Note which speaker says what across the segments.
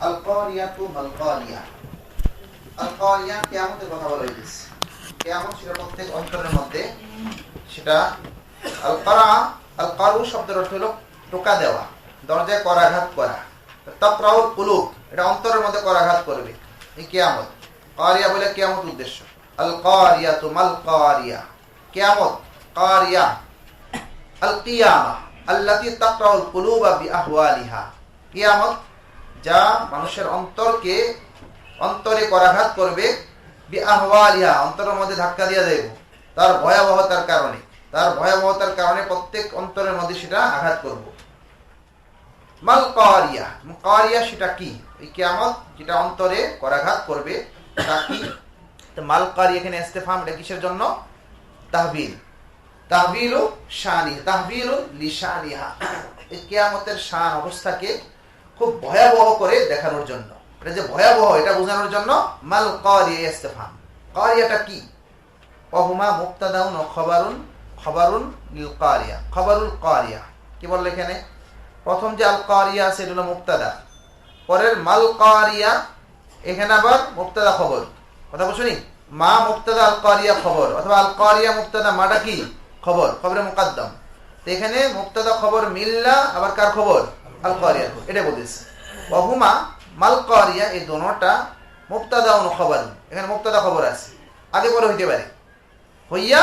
Speaker 1: আল কারিয়াতু মাল কারিয়া কারিয়া কথা বলা কিয়ামত প্রত্যেক অন্তরের মধ্যে সেটা আল কারা আল কারু টোকা দেওয়া, দরজায় করাঘাত করা। তাকরাউল কুলুব, এটা অন্তরের মধ্যে করাঘাত করবে এই কিয়ামত। কারিয়া বলে কিয়ামত উদ্দেশ্য। আল কারিয়াতু মাল কারিয়া কিয়ামত, কারিয়া। আল কিয়ামা আল্লাতি তাকরাউল কুলুবা বিআহওয়ালিহা। কিয়ামত যা মানুষের অন্তরকে, অন্তরে করাঘাত করবে বিআহওয়ালিহা অন্তরের মধ্যে ধাক্কা দিয়ে দেব। তার ভয়াবহতার কারণে। তার ভয়াবহতার কারণে প্রত্যেক অন্তরের মধ্যে সেটা আঘাত করব। মাল সেটা কি? এই কিয়ামত যেটা অন্তরে করাঘাত করবে, তা কি? মাল এখানে ইস্তেফাম, এটা কিসের জন্য? তাহবিল। তাহবিল তাহবিল লিশানিহা। এই কিয়ামতের শান অবস্থাকে খুব ভয়াবহ করে দেখানোর জন্য। এটা যে ভয়াবহ এটা বোঝানোর জন্য, মাল কারিয়া কারিয়াটা কি? অহুমা মুক্তাদাউন খবরুন খবরুন লিল কারিয়া, খবরুল কারিয়া। কি বলল এখানে? প্রথম যে আল কারিয়া আছে, এটা হলো মুক্তাদা পরের মাল কারিয়া, এখানে আবার মুক্তাদা খবর। কথা বলছো মা মুক্তাদা আল কারিয়া খবর। অথবা আল কারিয়া মুক্তাদা মাটা কি? খবর, খবরে মুকাদ্দম। তো এখানে মুক্তাদা খবর মিল্লা, আবার কার খবর? এটা এই দোনোটা মুক্তাদা এখানে মুক্তাদা খবর আছে। আগে পরে হইতে পারে। হইয়া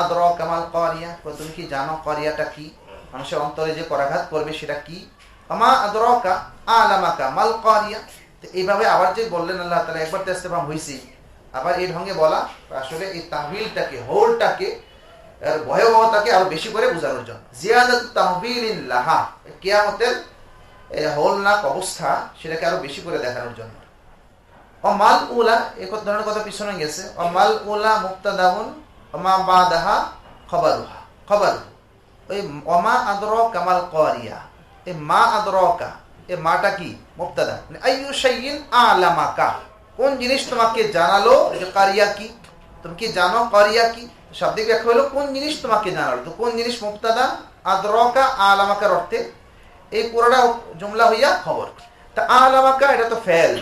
Speaker 1: আদর তুমি কি জানো কারিয়াটা কি? মানুষের অন্তরে যে করাঘাত করবে সেটা কি? আমা আদরকা আলামাকা মাল কারিয়া এইভাবে আবার যে বললেন আল্লাহ তালা একবার তেস্তেফাম হয়েছি আবার এই ঢঙ্গে বলা, আসলে এই তাহবিলটাকে, হোলটাকে ভয়াবহতাকে আরও বেশি করে বোঝানোর জন্য। জিয়াদাত তাহবিল ইন লাহা, কিয়ামতের হোলনাক অবস্থা সেটাকে আরও বেশি করে দেখানোর জন্য। অমাল উলা এক ধরনের কথা পিছনে গেছে? অমাল উলা মুক্তাদাউন অমা বাদাহা খবরুহা খবর ওই অমা আদর কামাল করিয়া এই মা আদরকা, এ মাটা কি? মুক্তাদা আইয়ু শাইইন আলামাকা। কোন জিনিস তোমাকে জানালো কারিয়া কি? তুমি কি জানো কারিয়া কি? শাব্দিক ব্যাখ্যা হলো, কোন জিনিস তোমাকে জানালো? তো কোন জিনিস মুক্তাদা আদরকা আলামাকার অর্থে এই পুরোটা জুমলা হইয়া খবর। তা আলামাকা, এটা তো ফেল।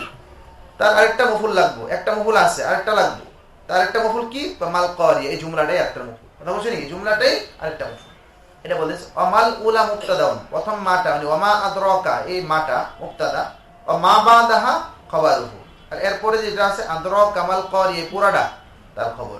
Speaker 1: তার আরেকটা মফুল লাগবো। একটা মফুল আছে, আরেকটা লাগবো। তার একটা মফুল কি? মাল করিয়া এই জুমলাটাই একটা মফুল। কথা বলছেন এই জুমলাটাই আরেকটা মফুল। এটা বলেছে, অমাল উলা মুক্তাদাউন। প্রথম মাটা মানে অমা আদরকা, এই মাটা মুক্তাদা ও মা বাদাহা খবরুহু। আর এরপরে যেটা আছে, আদরক কামাল কর, এই পুরাটা, তার খবর।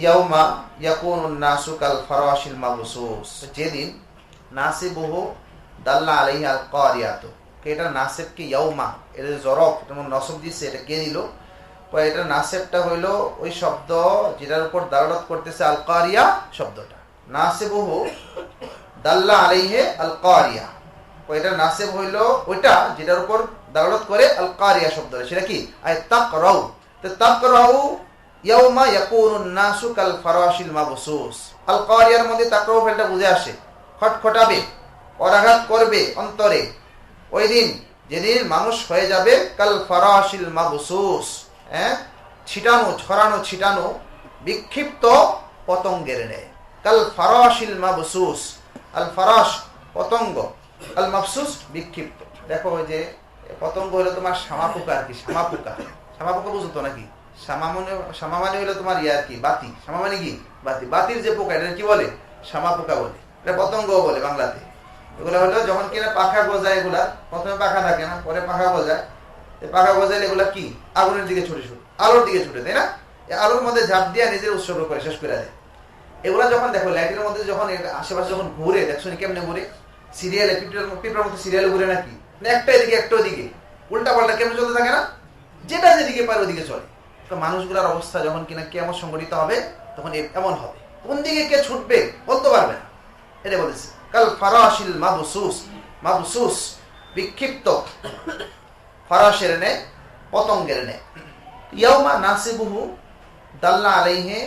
Speaker 1: ইয়াউমা ইয়াকুনুন নাসু কাল ফারাশিল মাবসুস। যেদিন নাসিবুহু দাল্লা আলাইহি আল কারিয়াতু। এটা নাসিব কি ইয়াউমা? এটা জরফ যেমন নসব দিচ্ছে এটা কে দিল? এটা নাসেবটা হইল ওই শব্দ যেটার উপর দালালত করতেছে আল কারিয়া শব্দটা। নাসেবহু দাল্লা আলাইহে আল কারিয়া। এটা নাসেব হইল ওইটা যেটার উপর দালালত করে আল কারিয়া শব্দটা। সেটা কি? আই তাকরাউ। তো তাকরাউ ইয়াউমা ইয়াকুনুন নাসু কাল ফারাশিল মাবসুস। আল কারিয়ার মধ্যে তাকরাউ ফেলটা বুঝে আসে। খটখটাবে পরাঘাত করবে অন্তরে। ওই দিন যেদিন মানুষ হয়ে যাবে, কাল ফারাশিল মাবসুস। হ্যাঁ? ছিটানো, ছড়ানো, ছিটানো, বিক্ষিপ্ত পতঙ্গের নেয় কাল ফারাশিল মাবসুস। আল ফারাস পতঙ্গ, আল মাবসুস বিক্ষিপ্ত। দেখো ওই যে, পতঙ্গ হলো তোমার শামা পোকা আর কি শামা পোকা শামা বুঝতো নাকি? শামা মানে মানে হলো তোমার ইয়ে কি? বাতি। শামা মানে কি? বাতি। বাতির যে পোকা এটা কি বলে? শামা পোকা বলে। এটা পতঙ্গ বলে বাংলাতে। এগুলো হলো যখন কিনা পাখা গজায় এগুলা, প্রথমে পাখা থাকে না, পরে পাখা গজায়। পাখা গজাইলে এগুলা কি? আগুনের দিকে ছুটে ছুটে, আলোর দিকে ছুটে, তাই না? আলোর মধ্যে ঝাঁপ দিয়ে নিজের উৎসর্গ করে, শেষ করে দেয়। এগুলা যখন দেখো, লাইটের মধ্যে যখন আশেপাশে যখন ঘুরে, দেখছ কেমনে ঘুরে? সিরিয়ালে, পিঁপড়ার মতো সিরিয়ালে ঘুরে নাকি? একটা এদিকে, একটা ওদিকে। উল্টা পাল্টা কেমন চলতে থাকে না? যেটা যেদিকে পারে ওদিকে চলে। তো মানুষগুলোর অবস্থা যখন কিনা কেমন সংগঠিত হবে, তখন এমন হবে। কোন দিকে কে ছুটবে, বলতে পারবে না। এটা বলেছে। কাল ফারাশিল মাবসুস মাবসুস বিক্ষিপ্ত ফরাসের নে, পতঙ্গের নে। ইয়াউমা নাসিবুহু দাল্লা আলাইহে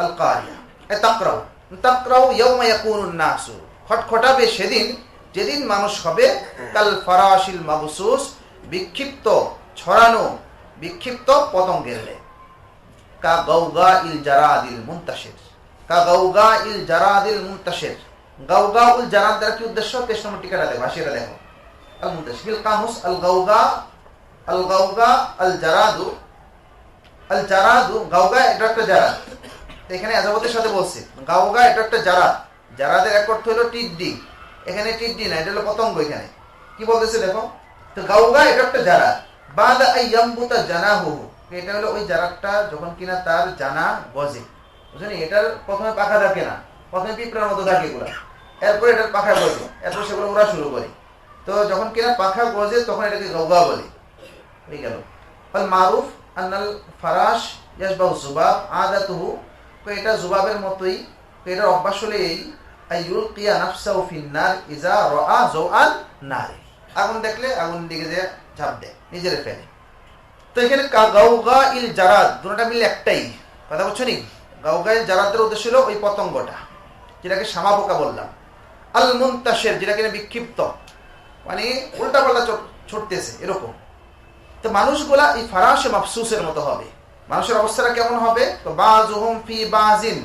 Speaker 1: আল কারিয়া এ তাকরাউ। তাকরাউ ইয়াউমা ইয়াকুনুন নাসু। খটখটাবে সেদিন, যেদিন মানুষ হবে, কাল ফরাশিল মাবসুস বিক্ষিপ্ত, ছড়ানো বিক্ষিপ্ত পতঙ্গের নে। কা দেখো গাউগা এটা একটা জারাদ। এখানে আজাবতের সাথে বলছে, গাউগা এটা একটা জারাদ। জারাদের এক অর্থ হলো টিড্ডি। এখানে টিড্ডি না, এটা হলো পতঙ্গ এখানে। কি বলতেছে দেখো? তো গাউগা এটা একটা জারাদ। বাদা আইয়াম্বুতা জানাহু এটা হলো ওই জারাদটা যখন কিনা তার জানা গজে। বুঝলেন? এটার প্রথমে পাখা থাকে না, প্রথমে পিঁপড়ার মতো থাকে এগুলা। এরপরে এটার পাখা গজে, এরপর সেগুলো ওরা শুরু করে। তো যখন কিনা পাখা গজে, তখন এটাকে গৌগা বলে। হয়ে গেল। ফল মারুফ আন্নাল ফারাস ইয়াসবাহু জুবাব, আদাতুহু। এটা জুবাবের মতোই এটার অভ্যাস হলে এই আগুন দেখলে আগুন দিকে যে ঝাঁপ দেয়, নিজেরে ফেলে। তো এখানে গাউগা ইল জারাদ দুটোটা মিলে একটাই। কথা বলছো নি? গাউগা ইল জারাদের উদ্দেশ্য হলো ওই পতঙ্গটা, যেটাকে শামা পোকা বললাম। আল মুন্তাশের যেটা কিনা বিক্ষিপ্ত। মানে উল্টা পাল্টা ছুটতেছে, এরকম। তো মানুষগুলা এই ফারাসে মাফসুসের মতো হবে। মানুষের অবস্থাটা কেমন হবে? তো বাজুহুম ফি বাজিন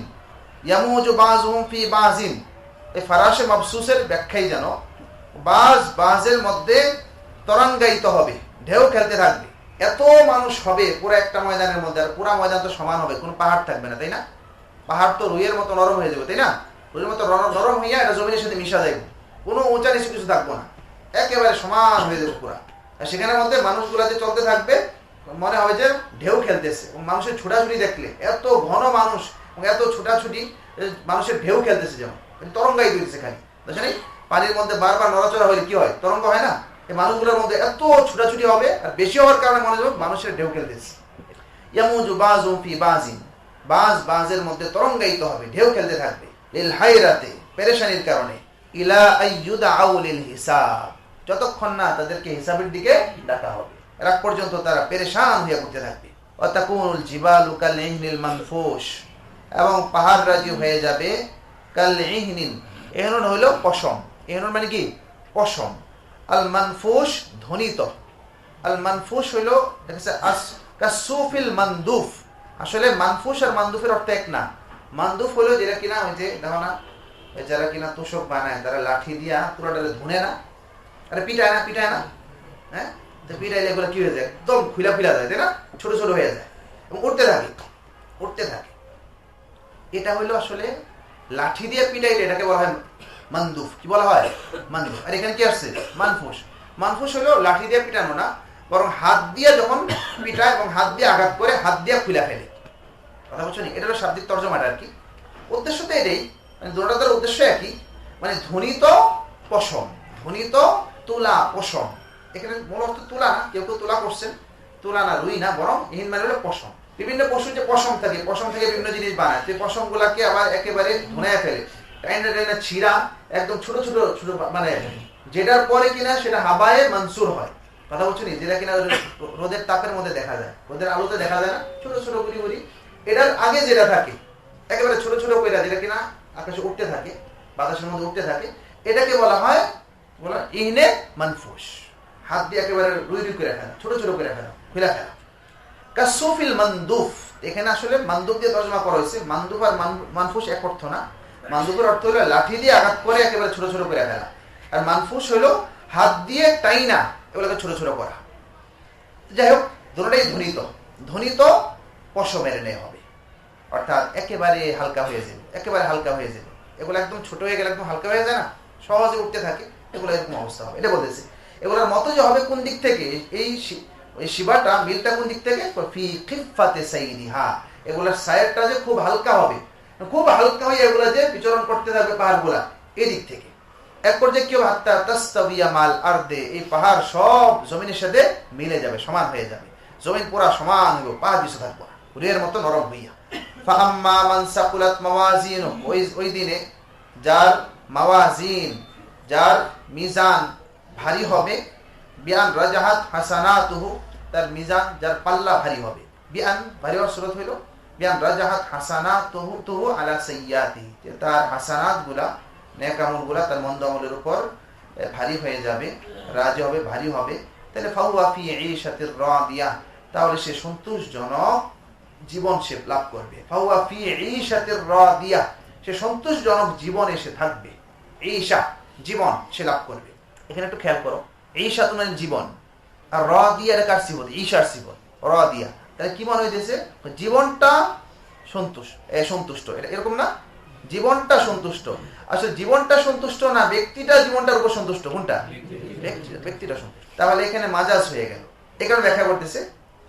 Speaker 1: ইয়ামুজু বাজুহুম ফি বাজিন এই ফারাসে মাফসুসের ব্যাখ্যাই যেন বাজ, বাজের মধ্যে তরঙ্গায়িত হবে, ঢেউ খেলতে থাকবে। এত মানুষ হবে পুরো একটা ময়দানের মধ্যে, আর পুরা ময়দান তো সমান হবে, কোনো পাহাড় থাকবে না, তাই না? পাহাড় তো রুইয়ের মতো নরম হয়ে যাবে, তাই না? রুইয়ের মতো নরম হইয়া এটা জমিনের সাথে মিশা যাবে কোনো উঁচা নিচু কিছু থাকব না, একেবারে সমান হয়ে যাবে পুরা। আর সেখানের মধ্যে মানুষগুলা যে চলতে থাকবে, মনে হবে যে ঢেউ খেলতেছে মানুষের ছুটাছুটি দেখলে, এত ঘন মানুষ এত ছুটাছুটি মানুষের ঢেউ খেলতেছে যেমন মানে তরঙ্গাই দিচ্ছে খালি। বুঝছেন? পানির মধ্যে বারবার নড়াচড়া হলে কি হয়? তরঙ্গ হয় না? এই মানুষগুলোর মধ্যে এত ছুটাছুটি হবে আর বেশি হওয়ার কারণে মনে হবে মানুষের ঢেউ খেলতেছে। ইয়ামুজু বাজুম ফি বাজিন। বাজ, বাজের মধ্যে তরঙ্গায়িত হবে, ঢেউ খেলতে থাকবে। লিল হাইরাতে, পেরেশানির কারণে। ইলা আইয়ুদা আউলিল হিসাব। যতক্ষণ না তাদেরকে হিসাবের দিকে ডাকা হবে। রাত পর্যন্ত তারা পেরেশান হয়ে পড়তে থাকবে। অতাকুল জিবালু কাল ইহনিল মানফুস এবং পাহাড় রাজি হয়ে যাবে কাল ইহনিন এহনুন হইল পশম। এহনুন মানে কি? পশম। আল মানফুস ধ্বনিত আল মানফুস হইল কাসুফিল মানদুফ। আসলে মানফুস আর মানদুফের অর্থ এক না। মানদুফ হলো যেটা কিনা, ওই যে, দেখো না যারা কিনা তোষক বানায়, তারা লাঠি দিয়া পুরোটা ধুনে না। আরে পিটায় না পিটায় না। হ্যাঁ? পিটাইলে এগুলো কি হয়ে যায়? একদম খুলা খুলা যায়, তাই না? ছোট ছোট হয়ে যায়। এবং উঠতে থাকে। উঠতে থাকে। এটা হইল আসলে লাঠি দিয়ে পিটাইলে, এটাকে বলা হয় মানদুফ, কি বলা হয়? মানদুফ। আর এখানে কি আসছে? মানফুস। মানফুস হলো লাঠি দিয়ে পিটানো না, বরং হাত দিয়ে যখন পিটায় এবং হাত দিয়ে আঘাত করে, হাত দিয়ে খুলে ফেলে। কথা বলছো এটা হলো শাব্দিক তর্জমাটা আর কি। উদ্দেশ্য তো এটাই। মানে দুটাদের উদ্দেশ্য একই। মানে ধ্বনিত পশম ধ্বনিত তুলা পশম। এখানে মূল অর্থ তুলা না, কেউ কেউ তুলা করছেন। তুলা না রুই না, বরং ইহিন মানে হলো পশম। বিভিন্ন পশুর যে পশম থাকে, পশম থেকে বিভিন্ন জিনিস বানায়। সেই পশম গুলাকে আবার একেবারে ধুনায় ফেলে। টাইনা টাইনা ছিঁড়া একদম ছোট ছোট ছোট মানে যেটার পরে কিনা সেটা হাবায়ে মানসুর হয়। কথা বলছো নি? যেটা কিনা রোদের তাপের মধ্যে দেখা যায়। রোদের আলোতে দেখা যায় না। ছোট ছোট গুলি গুলি এটার আগে যেটা থাকে, একেবারে ছোট ছোট কইরা যেটা কিনা আকাশে উঠতে থাকে, বাতাসের মধ্যে উঠতে থাকে, এটাকে বলা হয়, বলা ইহনে মানফুস। হাত দিয়ে একেবারে রুই রুই করে ফেলা, ছোট ছোট করে ফেলা খুলে ফেলা। কাসুফিল মানদুফ। এখানে আসলে মানদুফ দিয়ে তর্জমা করা হয়েছে। মানদুফ আর মানফুস এক অর্থ না। মানদুফের অর্থ হলো লাঠি দিয়ে আঘাত করে একেবারে ছোট ছোট করে ফেলা। আর মানফুস হলো হাত দিয়ে টাইনা এগুলোকে ছোট ছোট করা। যাই হোক, দুটোটাই ধ্বনিত। ধ্বনিত পশমের নেওয়া হবে। অর্থাৎ একেবারে হালকা হয়ে যাবে, একেবারে হালকা হয়ে যাবে। এগুলো একদম ছোট হয়ে গেলে একদম হালকা হয়ে যায় না, সহজে উঠতে থাকে। এগুলো এরকম অবস্থা হবে। এটা বলতেছে। এগুলোর মতো যে হবে কোন দিক থেকে? এই শিবাটা মিলটা কোন দিক থেকে? ফি খিফাতে সাইরিহা এগুলোর সাইডটা যে খুব হালকা হবে খুব হালকা হয়ে এগুলো যে বিচরণ করতে থাকবে পাহাড়গুলা, এদিক থেকে। এক পর্যায়ে কি হবে? হাত্তা মাল এই পাহাড় সব জমিনের সাথে মিলে যাবে, সমান হয়ে যাবে। জমিন পুরা সমান হইব পাহাড় থাকব মতো নরম হইয়া। ফাহাম্মা মাওয়াজিন, ওই ওই দিনে যার মাওয়াজিন, যার মিজান ভারী হবে বিয়ান রাজাহাত হাসানাতুহু, তার মিজান যার পাল্লা ভারী হবে। বিয়ান ভারী হওয়ার সুরত হইল বিয়ান তার মন্দ আমলের উপর ভারী হয়ে যাবে রাজি হবে ভারী হবে তাহলে ফাহুয়া ফি ঈশাতির রাদিয়া তাহলে সে সন্তোষজনক জীবন সে লাভ করবে ফাহুয়া ফি ঈশাতির রাদিয়া সে সন্তোষজনক জীবনে সে থাকবে ঈশা জীবন সে লাভ করবে এখানে একটু খেয়াল করো ঈশা তো মানে জীবন আর র দিয়া এটা কার সিবত ঈশার সিবত র দিয়া তাহলে কি মনে হইতেছে? জীবনটা সন্তুষ্ট সন্তুষ্ট, এটা এরকম না? জীবনটা সন্তুষ্ট। আসলে জীবনটা সন্তুষ্ট না, ব্যক্তিটা জীবনটার উপর সন্তুষ্ট, কোনটা? ব্যক্তিটা সন্তুষ্ট। তাহলে এখানে মাজাজ হয়ে গেল। এখানে ব্যাখ্যা করতেছে,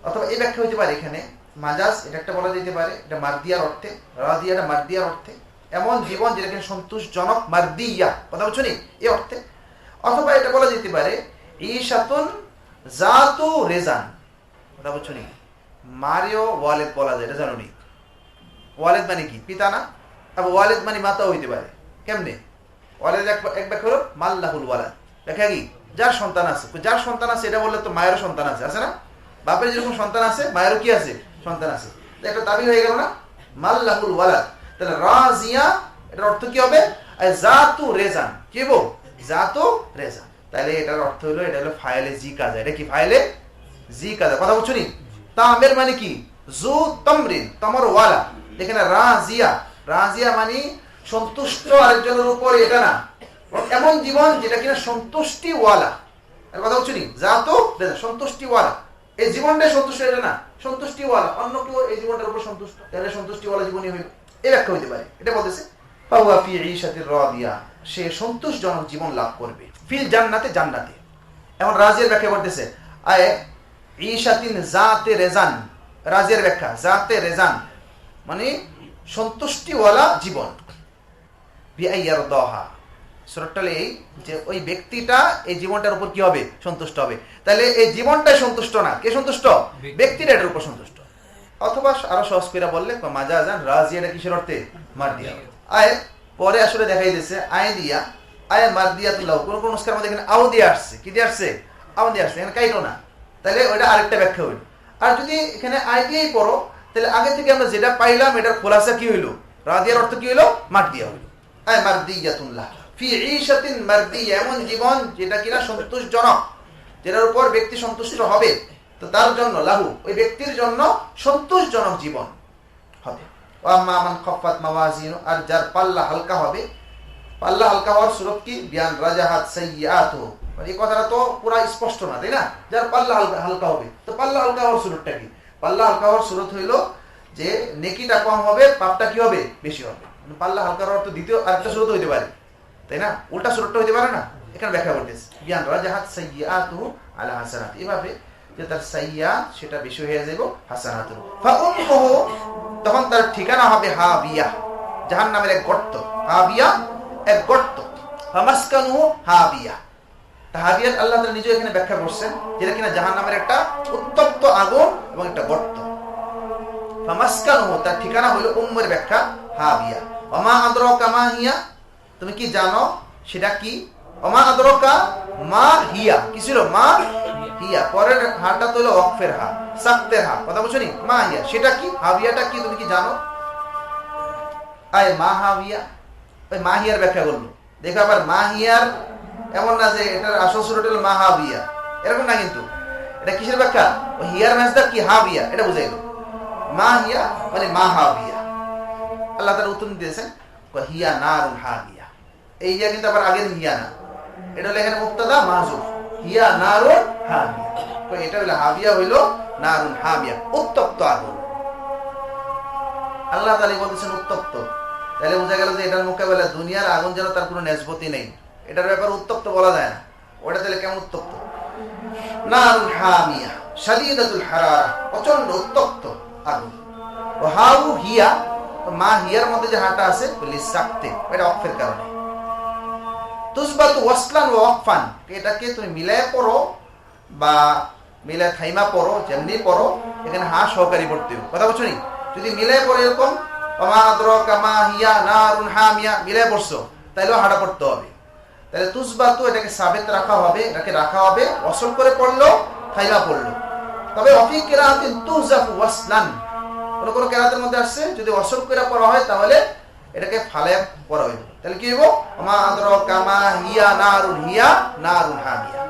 Speaker 1: অথবা এই ব্যাখ্যা হইতে পারে এখানে। মাজাজ, এটা একটা বলা যেতে পারে, এটা মারদিয়ার অর্থে রাদিয়াটা মারদিয়ার অর্থে। এমন জীবন যেটা কিনা সন্তোষজনক, মারদিয়া, কথা বলছো নি? এই অর্থে। অথবা এটা বলা যেতে পারে, ঈশাতুন জাতু রেজান, কথা বলছো নি? মারিও, ওয়ালেদ বলা যায়, এটা জানো নি? ওয়ালেদ মানে কি? পিতা না? আবার ওয়ালেদ মানে মাতাও হইতে পারে। কেমনে? ওয়ালেদ এক ব্যাখ্যা হলো, মাল্লাহুল ওয়ালাদ। কি? যার সন্তান আছে। যার সন্তান আছে, এটা বললে তো মায়েরও সন্তান আছে। আছে না? বাপের যেরকম সন্তান আছে, মায়েরও কি আছে? সন্তান আছে। একটা দাবি হয়ে গেল না? মাল্লাহুল ওয়ালাদ। তাহলে রাজিয়া, এটার অর্থ কি হবে? জাতু রেজান। কি বল জাতু রেজান। তাহলে এটার অর্থ হলো এটা হলো ফাইলে জি কাজা। এটা কি ফাইলে? জি কাজা। কথা বলছো নি? তামের মানে কি? জু তমরিন তমর ওয়ালা এখানে রাজিয়া। রাজিয়া মানে সন্তুষ্ট আরেকজনের উপর, এটা না। এমন জীবন যেটা কিনা সন্তুষ্টি ওয়ালা এর কথা বলছি যা তো সন্তুষ্টি ওয়ালা এই জীবনটাই সন্তুষ্ট, এটা না। সন্তুষ্টি ওয়ালা অন্য কেউ এই জীবনটার উপর সন্তুষ্ট? তাহলে সন্তুষ্টি ওয়ালা জীবনই হইবে এই ব্যাখ্যা হইতে পারে। এটা বলতেছে ফাহুয়া ফি ঈশাতির রাদিয়া সে সন্তোষজনক জীবন লাভ করবে। ফিল জান্নাতে জান্নাতে। এখন রাজিয়ার ব্যাখ্যা করতেছে, আয় ঈশাতিন জাতে রেজান রাজিয়ার ব্যাখ্যা জাতে রেজান মানে সন্তুষ্টিওয়ালা জীবন। বিআইয়ার দহা এই যে ওই ব্যক্তিটা এই জীবনটার উপর কি হবে? সন্তুষ্ট হবে। তাহলে এই সন্তুষ্ট না। কে সন্তুষ্ট? ব্যক্তিটা এটার উপর সন্তুষ্ট। অথবা আরও সহজ করে বললে মাজা যান রাজিয়াটা কিসের অর্থে? মার দিয়া আয় পরে আসলে দেখাই দিয়েছে আয় দিয়া আয় মার দিয়া তুল্লাহ কোন কোন মধ্যে এখানে আও দিয়ে আসছে। কি দিয়ে আসছে? আও দিয়ে আসছে এখানে কাইটো না। তাহলে ওইটা আরেকটা ব্যাখ্যা হইল। আর যদি এখানে দিয়েই পড়ো, তাহলে আগে থেকে আমরা যেটা পাইলাম, এটার খোলাসা কি হইল? রাদিয়ার অর্থ কি হইল? মার দিয়া হইল। মারদিয়া, এমন জীবন যেটা কিনা যেটার উপর ব্যক্তি সন্তুষ্ট হবে। তো তার জন্য, লাহু, ওই ব্যক্তির জন্য সন্তোষজনক জীবন হবে। আর যার পাল্লা হালকা হবে, পাল্লা হালকা হওয়ার সুরত কি? বিয়ান রাজাহাত সাইয়াত মানে এই কথাটা তো পুরা স্পষ্ট না, তাই না? যার পাল্লা হালকা হালকা হবে। তো পাল্লা হালকা হওয়ার সুরতটা কি? পাল্লা হালকা হওয়ার সুরত হইল যে নেকিটা কম হবে, পাপটা কি হবে? বেশি হবে। মানে পাল্লা হালকা হওয়ার তো দ্বিতীয় আরেকটা সুরত হইতে পারে, তাই না? উল্টা সুরতটা হইতে পারে না? এখানে ব্যাখ্যা করতেছে। বিয়ান রাজাহাত সাইয়াত আলা হাসানাত। এভাবে যে তার সাইয়া সেটা বেশি হয়ে যাবে হাসানাত তখন তার ঠিকানা হবে হাবিয়া। জাহান নামের এক গর্ত। হাবিয়া, এক গর্ত। হামাসকানু হাবিয়া। হাবিয়ার আল্লাহ নিজে এখানে ব্যাখ্যা করছেন যেটা কিনা জাহান নামের একটা উত্তপ্ত আগুন এবং একটা গর্ত। তার ঠিকানা হলো উম্মের ব্যাখ্যা হাবিয়া ওমা আদরাকা মা হিয়া? তুমি কি জানো সেটা কি? ওমা আদরাকা মা হিয়া। কি ছিল? মা হিয়া। পরের হাটা তো হলো ওয়াকফের হা সাক্তের হা কথা বুঝছ মা হিয়া। সেটা কি? হাবিয়াটা কি? তুমি কি জানো? আয় মা হাবিয়া ওই মা হিয়ার ব্যাখ্যা করল। দেখো আবার মা হিয়ার এমন না যে এটার আসল সুরটা হলো মা হাবিয়া। এরকম না কিন্তু। এটা কিসের ব্যাখ্যা? ওই হিয়ার ম্যাচটা কি হাবিয়া? এটা বুঝাই গেল মা হিয়া মানে মা হাবিয়া। আল্লাহ তার উত্তর দিয়েছেন হিয়া নারুন হাবিয়া। এই হিয়া কিন্তু আবার আগের হিয়া না। এটা হলো এখানে মুক্তাদা মাহুর হিয়া নারুন হাবিয়া। তো এটা হলো হাবিয়া হইল নারুন হাবিয়া, উত্তপ্ত আগুন আল্লাহ তালি বলতেছেন উত্তপ্ত। তাহলে বোঝা গেল যে এটার মোকাবেলা দুনিয়ার আগুন যেন তার কোনো নেসবতি নেই। এটার ব্যাপার উত্তপ্ত বলা যায় না। ওটা তাহলে কেমন উত্তপ্ত? প্রচণ্ড উত্তপ্ত আগুন। ও হাউ হিয়া মা হিয়ার মধ্যে যে হাটা আছে সাকতে অক্ষের কারণে। ওয়াসলান ও ওয়াকফান, এটাকে তুমি মিলায় পড়ো বা মিলায় খাইমা পড়ো, যেমনি পড়ো, এখানে হা সহকারী পড়তে কথা বলছো নি? যদি মিলায় পড়ো এরকম অমা আদরকা মা হিয়া মিলায় পড়ছো, তাইলেও হাটা পড়তে হবে। তাহলে তুসবাতু এটাকে সাবেত রাখা হবে, এটাকে রাখা হবে অসল করে পড়ল, ফাইলা পড়ল। তবে অফি কেরাতিন তুজাফু ওয়াসলান। কোন কোনো কেরাতের মধ্যে আসছে, যদি অসল করে পড়া হয়, তাহলে এটাকে ফালে পড়া হইব তাহলে কি হইব? আমা আদর কামা হিয়া নারুন হিয়া, নারুন হামিয়া।